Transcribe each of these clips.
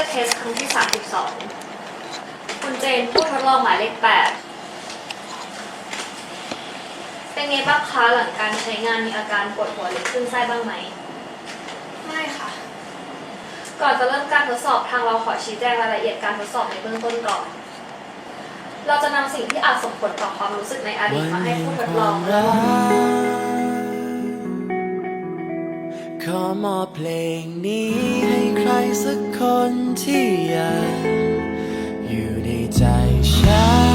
อร์เทสครั้งที่ 32 คุณเจนผู้ทดลองหมายเลข 8 เป็นไงบ้างคะหลังการใช้งานมีอาการปวดหัวหรือขึ้นไส้บ้างไหม ไม่ค่ะ ก่อนจะเริ่มการทดสอบทางเราขอชี้แจงรายละเอียดการทดสอบในเบื้องต้นก่อน เราจะนำสิ่งที่อาจส่งผลต่อความรู้สึกในอดีตมาให้ผู้ทดลอง ขอมอเพลงนี้ให้ใครสักคนที่อยากอยู่ในใจฉัน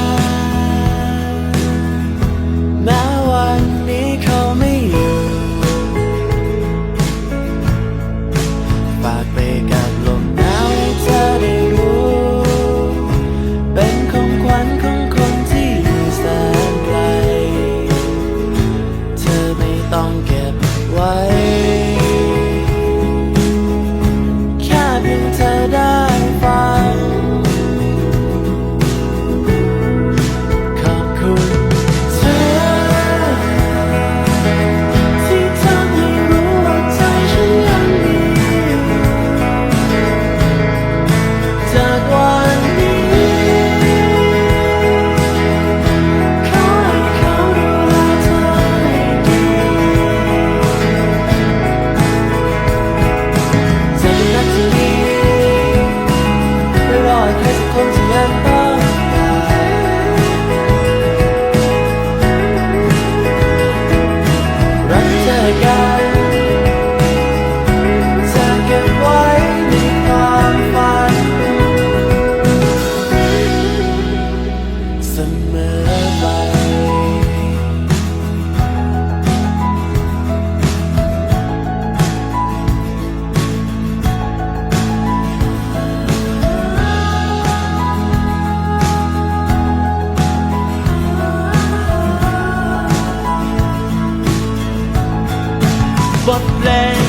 มอไปบทเพลง